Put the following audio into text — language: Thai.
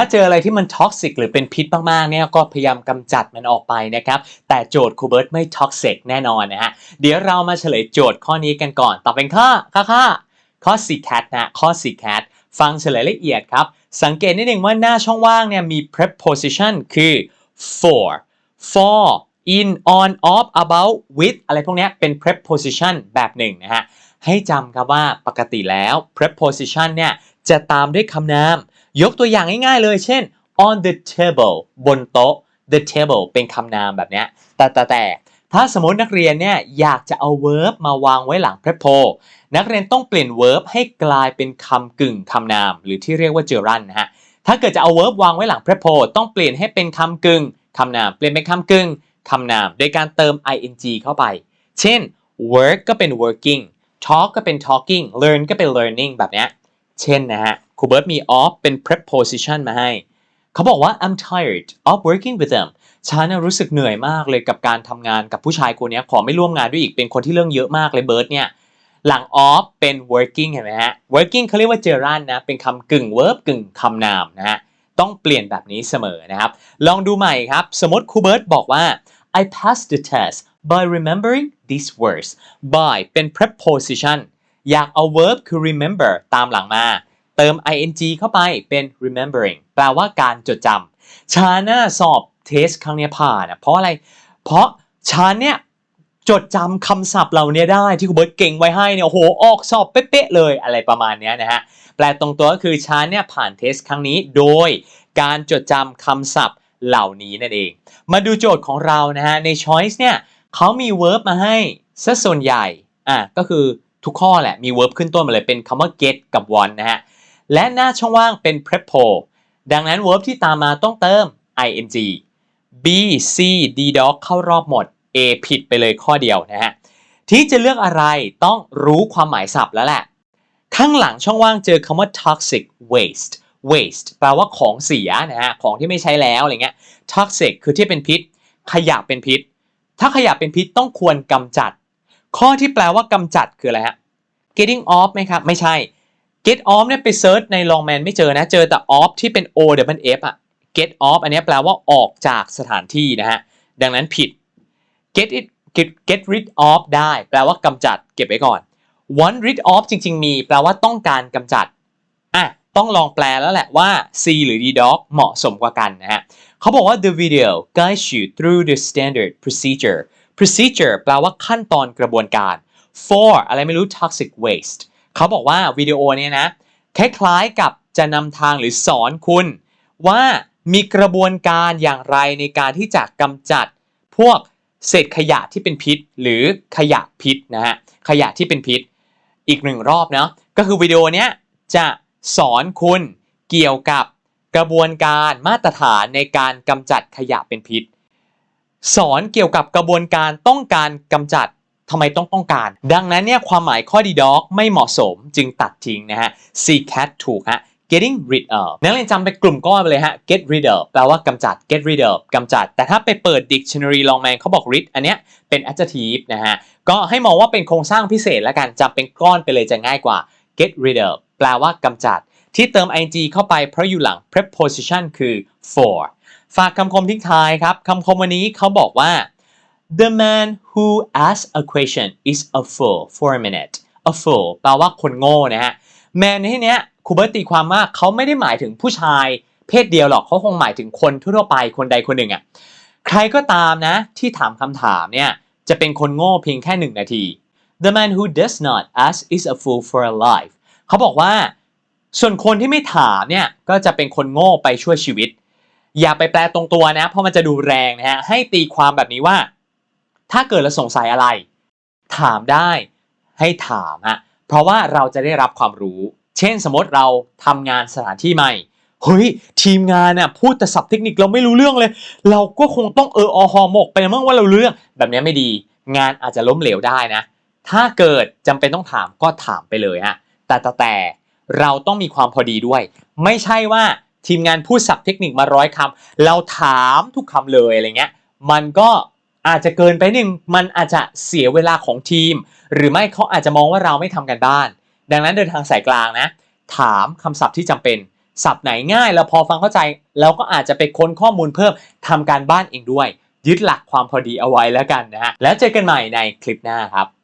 ถ้าเจออะไรที่มันท็อกซิกหรือเป็นพิษมากๆเนี่ยก็พยายามกำจัดมันออกไปนะครับแต่โจทย์ครูเบิร์ตไม่ท็อกซิกแน่นอนนะฮะเดี๋ยวเรามาเฉลยโจทย์ข้อนี้กันก่อนต่อเป็นข้อข้อข้อข้อ C cat นะข้อสี่แคทฟังเฉลยละเอียดครับ สังเกตนิดนึงว่าหน้าช่องว่างเนี่ยมี preposition คือ for for in on of about with อะไรพวกนี้เป็น preposition แบบหนึ่งนะฮะ ให้จำครับว่าปกติแล้ว preposition เนี่ย จะตามด้วยคำนาม ยกตัวอย่างง่ายๆเลย เช่น on the table บนโต๊ะ the table เป็นคำนามแบบนี้แต่แต่แต่ถ้าสมมตินักเรียนเนี่ยอยากจะเอา verb มาวางไว้หลัง prepo นักเรียนต้องเปลี่ยน verb ให้กลายเป็นคำกึ่งคำนาม หรือที่เรียกว่า gerund นะฮะ ถ้าเกิดจะเอา verb วางไว้หลัง prepo ต้องเปลี่ยนให้เป็นคำกึ่งคำนาม เปลี่ยนเป็นคำกึ่ง คำนาม โดยการเติม ing เข้าไป เช่น work ก็เป็น working talk ก็เป็น talking learn ก็เป็น learning แบบเนี้ยเช่นนะฮะครูเบิร์ตมี off เป็น preposition มาให้ เขาบอกว่า I'm tired of working with them ฉันรู้สึกเหนื่อยมากเลยกับการทำงานกับผู้ชายคนนี้ขอไม่ร่วมงานด้วยอีกเป็นคนที่เรื่องเยอะมากเลยเบิร์ตเนี่ยหลัง of เป็น working เห็นไหมฮะ working เขาเรียกว่า gerund นะ เป็นคำกึ่ง verb กึ่งคำนามนะฮะ ต้องเปลี่ยนแบบนี้เสมอนะครับ ลองดูใหม่ครับ สมมติครูเบิร์ตบอกว่า I passed the test by remembering these words by เป็น preposition อยากเอา verb คือ remember ตามหลังมา เติม ing เข้าไปเป็น remembering แปลว่าการจดจำชาน่าสอบเทสครั้งนี้ผ่านนะเพราะอะไร เพราะชาเนี่ยจดจำคำศัพท์เหล่านี้ได้ที่ครูเบิร์ตเก่งไว้ให้เนี่ยโอ้โหออกสอบเป๊ะๆเลยอะไรประมาณเนี้ยนะฮะ แปลตรงตัวก็คือชาเนี่ยผ่านเทสครั้งนี้โดยการจดจำคำศัพท์เหล่านี้นั่นเอง มาดูโจทย์ของเรานะฮะใน choice เนี่ยเขามี verb มาให้ซะส่วนใหญ่อะก็คือทุกข้อแหละมี verb ขึ้นต้นมาเลยเป็นคำว่า get กับ want นะฮะและหน้าช่องว่างเป็น prepo ดังนั้น verb ที่ตามมาต้องเติม ing B C D dog เข้ารอบหมด A ผิดไปเลยข้อเดียวนะฮะที่จะเลือกอะไรต้องรู้ความหมายศัพท์แล้วแหละ ข้างหลังช่องว่างเจอคำว่า toxic waste waste แปลว่าของเสียนะฮะ ของที่ไม่ใช้แล้วอะไรเงี้ย toxic คือที่เป็นพิษ ขยะเป็นพิษ ถ้าขยะเป็นพิษต้องควรกำจัด ข้อที่แปลว่ากำจัดคืออะไรฮะ getting off ไหมครับ ไม่ใช่ get off เนี่ยไปเซิร์ชใน longman ไม่เจอนะ เจอแต่ off ที่เป็น o w f อะ get off อันนี้แปลว่าออกจากสถานที่นะฮะ ดังนั้นผิด get it get get rid of ได้ แปลว่ากำจัดเก็บไว้ก่อน want rid of จริง ๆ มีแปลว่าต้องการกำจัดอะต้องลองแปลแล้วแหละว่า C หรือ D dog เหมาะสมกว่ากันนะฮะเขาบอกว่า the video guides you through the standard procedure procedure แปลว่าขั้นตอนกระบวนการ for อะไรไม่รู้ toxic waste เขาบอกว่าวิดีโอเนี้ยนะคล้ายๆกับจะนำทางหรือสอนคุณ ว่ามีกระบวนการอย่างไรในการที่จะกำจัด พวกเศษขยะที่เป็นพิษ หรือขยะพิษนะฮะขยะที่เป็นพิษ อีกหนึ่งรอบเนาะก็คือวิดีโอเนี้ยจะสอนคุณเกี่ยวกับกระบวนการมาตรฐานในการกำจัดขยะเป็นพิษ สอนเกี่ยวกับกระบวนการต้องการกำจัดทำไมต้องต้องการ ดังนั้นเนี่ยความหมายข้อดีด็อกไม่เหมาะสมจึงตัดทิ้งนะฮะ C cat ถูกฮะ getting rid of นักเรียนจำไปกลุ่มก้อนไปเลยฮะ get rid of แปลว่ากำจัด get rid of กำจัด แต่ถ้าไปเปิด dictionary longman เขาบอก rid อันเนี้ยเป็น adjective นะฮะ ก็ให้มองว่าเป็นโครงสร้างพิเศษแล้วกันจำเป็นก้อนไปเลยจะง่ายกว่า get rid of แปลว่ากำจัด ที่เติม ing เข้าไปเพราะอยู่หลัง preposition คือ for ฝากคำคมทิ้งท้ายครับคำคมวันนี้เขาบอกว่า The man who asks a question is a fool for a minute a fool แปลว่าคนโง่นะฮะ man ในที่เนี้ย ครูเบิร์ตตีความว่าเขาไม่ได้หมายถึงผู้ชาย เพศเดียวหรอกเขาคงหมายถึงคนทั่วไปคนใดคนหนึ่งอะ่ะใครก็ตามนะที่ถามคำถามเนี่ยจะเป็นคนโง่เพียงแค่หนึ่งนาที The man who does not ask is a fool for a life เขาบอกว่า ส่วนคนที่ไม่ถามเนี่ยก็จะเป็นคนโง่ไปช่วยชีวิต อย่าไปแปลตรงตัวนะ เพราะมันจะดูแรงนะฮะให้ตีความแบบนี้ว่า ถ้าเกิดเราสงสัยอะไร ถามได้ให้ถามฮะเพราะว่าเราจะได้รับความรู้ เช่นสมมติเราทำงานสถานที่ใหม่เฮ้ยทีมงานน่ะพูดแต่ศัพท์เทคนิคเราไม่รู้เรื่องเลย เราก็คงต้องเอออหอหมกไปมื่อว่าเราเรื่อง แบบนี้ไม่ดี งานอาจจะล้มเหลวได้นะ ถ้าเกิดจำเป็นต้องถามก็ถามไปเลยฮะแต่แต่แต่เราต้องมีความพอดีด้วย ไม่ใช่ว่าทีมงานพูดศัพท์เทคนิคมาร้อยคำเราถามทุกคำเลยอะไรเงี้ย มันก็อาจจะเกินไปหนึ่งมันอาจจะเสียเวลาของทีม หรือไม่เขาอาจจะมองว่าเราไม่ทำกันบ้าน ดังนั้นเดินทางสายกลางนะ ถามคำศัพท์ที่จำเป็นศัพท์ไหนง่ายเราพอฟังเข้าใจเราก็อาจจะไปค้นข้อมูลเพิ่มทำการบ้านเองด้วย ยึดหลักความพอดีเอาไว้แล้วกันนะฮะแล้วเจอกันใหม่ในคลิปหน้าครับ